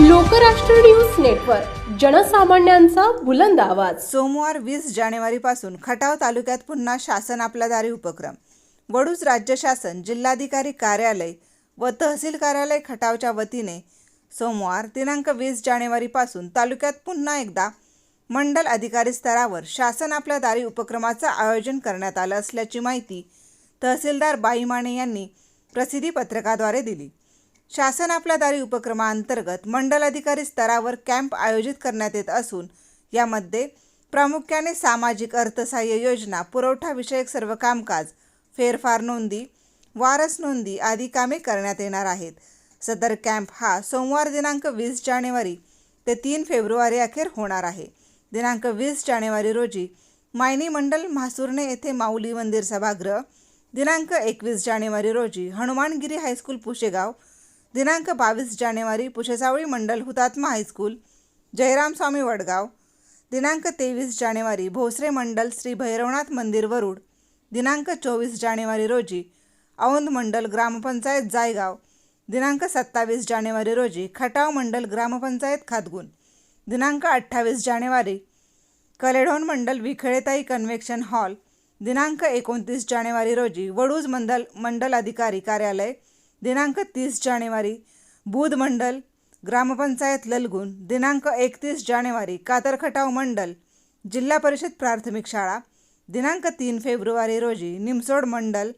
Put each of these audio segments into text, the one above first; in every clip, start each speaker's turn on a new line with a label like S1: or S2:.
S1: Lokrashtra news network जनसामान्यांचा बुलंद आवाज.
S2: सोमवार वीस जानेवारीपासून खटाव तालुक्यात पुन्हा शासन आपल्या दारी उपक्रम. वडूज राज्य शासन जिल्हाधिकारी कार्यालय व तहसील कार्यालय खटावच्या वतीने सोमवार दिनांक वीस जानेवारीपासून तालुक्यात पुन्हा एकदा मंडल अधिकारी स्तरावर शासन आपल्या दारी उपक्रमाचं आयोजन करण्यात आलं असल्याची माहिती तहसीलदार बाई माने यांनी प्रसिद्धी पत्रकाद्वारे दिली. शासन आपल्या दारी उपक्रमाअंतर्गत मंडल अधिकारी स्तरावर कॅम्प आयोजित करण्यात येत असून यामध्ये प्रामुख्याने सामाजिक अर्थसहाय्य योजना पुरवठाविषयक सर्व कामकाज फेरफार नोंदी वारस नोंदी आदी कामे करण्यात येणार आहेत. सदर कॅम्प हा सोमवार दिनांक वीस जानेवारी ते तीन फेब्रुवारी अखेर होणार आहे. दिनांक वीस जानेवारी रोजी मायनी मंडल म्हासुर्णे येथे माऊली मंदिर सभागृह. दिनांक एकवीस जानेवारी रोजी हनुमानगिरी हायस्कूल पुशेगाव. दिनांक बावीस जानेवारी पुशेसावळी मंडल हुतात्मा हायस्कूल जयराम स्वामी वडगाव. दिनांक तेवीस जानेवारी भोसरे मंडल श्री भैरवनाथ मंदिर वरुड. दिनांक चोवीस जानेवारी रोजी औंध मंडल ग्रामपंचायत जायगाव. दिनांक सत्तावीस जानेवारी रोजी खटाव मंडल ग्रामपंचायत खातगुण दिनांक अठ्ठावीस जानेवारी कलेढोण मंडल विखळेताई कन्व्हेक्शन हॉल. दिनांक एकोणतीस जानेवारी रोजी वडूज मंडल मंडल अधिकारी कार्यालय दिनांक तीस जानेवारी बुध मंडल ग्रामपंचायत ललगुण दिनांक एकतीस जानेवारी कातरखटाव मंडल जिल्हा परिषद प्राथमिक शाळा दिनांक तीन फेब्रुवारी रोजी निमसोड मंडल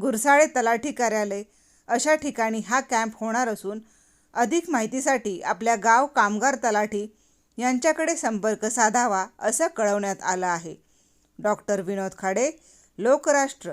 S2: घुरसाळे तलाठी कार्यालय अशा ठिकाणी हा कॅम्प होणार असून अधिक माहितीसाठी आपल्या गाव कामगार तलाठी यांच्याकडे संपर्क साधावा असं कळवण्यात आलं आहे. डॉक्टर विनोद खाडे लोकराष्ट्र.